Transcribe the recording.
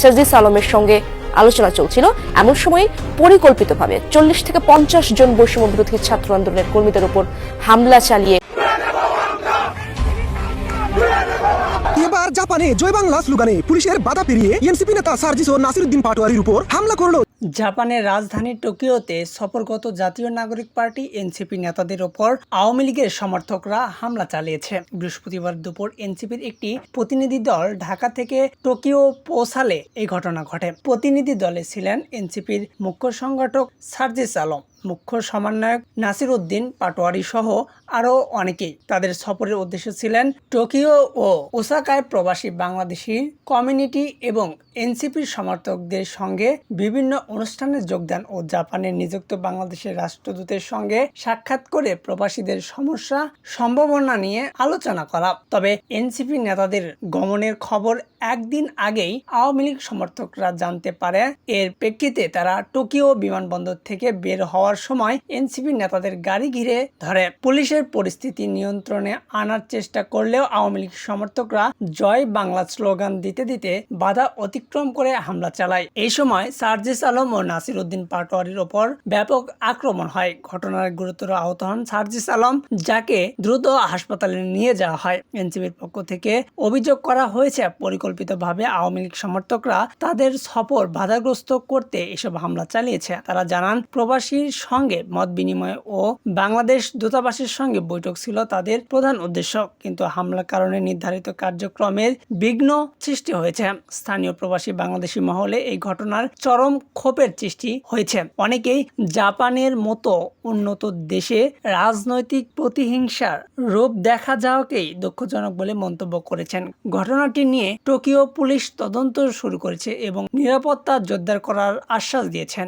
সাজিস আলমের সঙ্গে আলোচনা চলছিল। এমন সময় পরিকল্পিতভাবে চল্লিশ থেকে পঞ্চাশ জন বৈষম্য বিরোধী ছাত্র আন্দোলনের কর্মীদের উপর হামলা চালিয়ে জাপানে জয় বাংলা স্লোগানে পুলিশের বাধা পেরিয়ে এনসিপি নেতা সার্জিস ও নাসিরুদ্দিন পাটোয়ারির উপর হামলা করল জাপানের রাজধানী টোকিওতে সফরগত জাতীয় নাগরিক পার্টি, এনসিপি নেতাদের ওপর আওয়ামী লীগের সমর্থকরা হামলা চালিয়েছে। বৃহস্পতিবার দুপুর এনসিপির একটি প্রতিনিধি দল ঢাকা থেকে টোকিও পৌঁছালে এই ঘটনা ঘটে। প্রতিনিধি দলে ছিলেন এনসিপির মুখ্য সংগঠক সার্জিস আলম। মুখ্য সমন্বয়ক নাসির উদ্দিন পাটোয়ারি সহ আরও অনেকেই তাদের সফরের উদ্দেশ্য ছিলেন টোকিও ও ওসাকায় প্রবাসী বাংলাদেশি কমিউনিটি এবং এনসিপির সমর্থকদের সঙ্গে বিভিন্ন অনুষ্ঠানে যোগদান ও জাপানের নিযুক্ত বাংলাদেশের রাষ্ট্রদূতের সঙ্গে সাক্ষাৎ করে প্রবাসীদের সমস্যা সম্ভাবনা নিয়ে আলোচনা করা। তবে এনসিপি নেতাদের গমনের খবর একদিন আগেই আওয়ামী লীগ সমর্থকরা জানতে পারে। এর প্রেক্ষিতে তারা টোকিও বিমানবন্দর থেকে বের হওয়ার সময় এনসিপি নেতাদের গাড়ি ঘিরে ধরে। পুলিশের পরিস্থিতি নিয়ন্ত্রণে আনার চেষ্টা করলেও আওয়ামী লীগ সমর্থকরা জয় বাংলা স্লোগান দিতে দিতে বাধা অতিক্রম করে হামলা চালায়। এই সময় সার্জিস আলম ও নাসির উদ্দিন পাটোয়ারির ওপর ব্যাপক আক্রমণ হয়। ঘটনার গুরুতর আহত হন সার্জিস আলম, যাকে দ্রুত হাসপাতালে নিয়ে যাওয়া হয়। এনসিবির পক্ষ থেকে অভিযোগ করা হয়েছে, পরিকল্পিতভাবে আওয়ামী লীগ সমর্থকরা তাদের সফর বাধাগ্রস্ত করতে এসব হামলা চালিয়েছে। তারা জানান, প্রবাসীর সঙ্গে মত বিনিময় ও বাংলাদেশ দূতাবাসের সঙ্গে বৈঠক ছিল তাদের প্রধান উদ্দেশ্য। কিন্তু হামলার কারণে নির্ধারিত কার্যক্রমের বিঘ্ন সৃষ্টি হয়েছে। স্থানীয় প্রবাসী বাংলাদেশি মহলে এই ঘটনার চরম ক্ষোভের সৃষ্টি হয়েছে। অনেকেই জাপানের মতো উন্নত দেশে রাজনৈতিক প্রতিহিংসার রূপ দেখা যাওয়াকেই দুঃখজনক বলে মন্তব্য করেছেন। ঘটনাটি নিয়ে টোকিও পুলিশ তদন্ত শুরু করেছে এবং নিরাপত্তা জোরদার করার আশ্বাস দিয়েছেন।